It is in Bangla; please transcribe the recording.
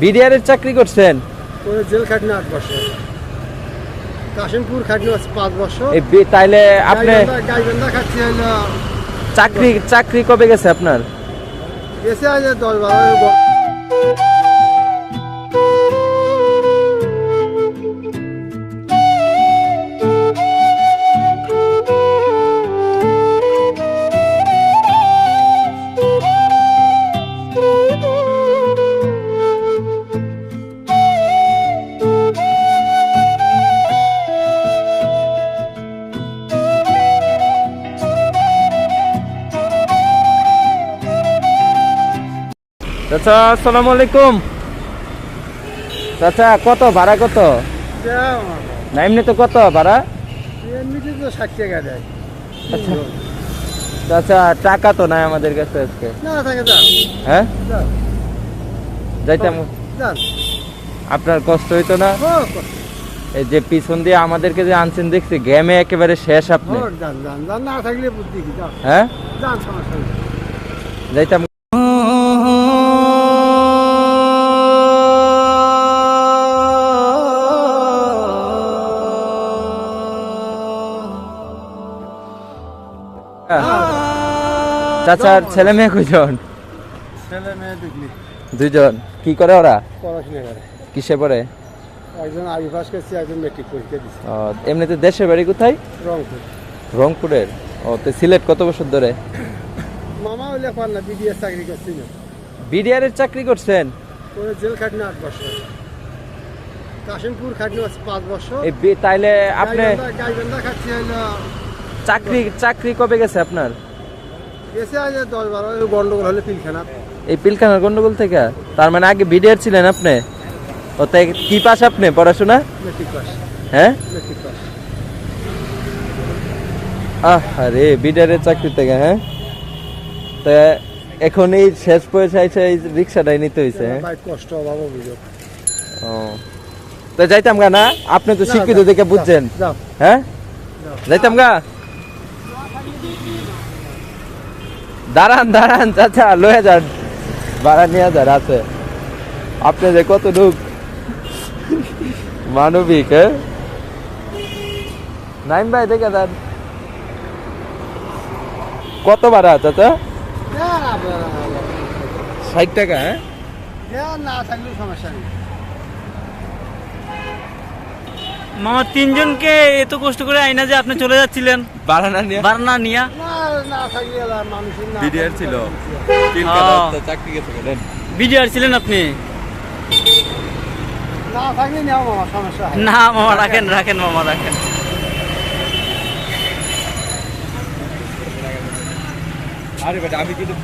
বিডিআর এর চাকরি করছেন? জেল খাটনি আট বছর। কাশিমপুর খাটনি পাঁচ বছর। তাইলে আপনি চাকরি চাকরি কবে গেছে আপনার? গেছে আজ দশ বারো চাচা আসসালামু আলাইকুম। চাচা কত? ভাড়া কত? না এমনি তো কত ভাড়া? এমনিতে তো ষাট টাকা দেয়। আচ্ছা। টাকা তো নাই আমাদের কাছে আজকে। হ্যাঁ? যাইতাম। আপনার কষ্ট হইতো না? এই যে পিছন দিয়ে আমাদেরকে যে আনছেন দেখছি গেমে একেবারে শেষ আপনি। হ্যাঁ? যাইতাম। চাচার ছেলে মেয়ে কয়জন? ছেলে মেয়ে দুইজন। কি করে ওরা? পড়াশোনা করে। কিসে পড়ে? একজন আবি পাস করছে একজন মেট্রিক পরীক্ষা দিচ্ছে এমনিতে দেশের বাড়ি কোথায়? রংপুর। রংপুরের। ও তো সিলেট কত বছর ধরে? মামা হইলে পার না বিডিএস চাকরি করছি না। বিডিআর এর চাকরি করছেন? ওই জেল খাটনি আট বছর। কাশিমপুর খাটনি পাঁচ বছর। এই তাইলে আপনি গাইবান্ধা- গাইবান্ধা খাচ্ছি হইল চাকরি চাকরি কবে গেছে আপনার? গেছে আজ দশ বারো গন্ডগোল হলে পিলখানা। এই পিলখানার গন্ডগোল থেকে? তার মানে আগে বিডিআর ছিলেন আপনি? ওতে কি পাস আপনি পড়াশোনা? Matric pass. হ্যাঁ? Matric pass. আহ আরে বিডিআর এর চাকরি থেকে হ্যাঁ? তা এখন এই শেষ পয়সা এসে এই রিক্সাটাই নিতে হয়েছে হ্যাঁ? কষ্ট অভাব অভিযোগ। ও। তো যাইতাম গা না? আপনি তো শিক্ষিত দেখে বুঝছেন। যাও। হ্যাঁ? যাইতাম গা? দাঁড়ান দাঁড়ান চাচা লয়ে যান। ভাড়া নিয়ে যান আছে। আপনি যে কত লোক মানবিক হ্যাঁ? নাইম ভাই দেখে যান। কত ভাড়া চাচা? ষাট টাকা হ্যাঁ? হ্যাঁ, না থাকলেও সমস্যা নেই। মামা তিনজনকে এত কষ্ট করে আইনা যে আপনি চলে যাচ্ছিলেন? ভাড়া না নিয়ে। বারনা নিয়া? না না আর বিডিআর ছিল। চাকরি গেছে বিডিআর ছিলেন আপনি? না মামা না মামা রাখেন রাখেন মামা রাখেন। আরে বেটা আমি কিন্তু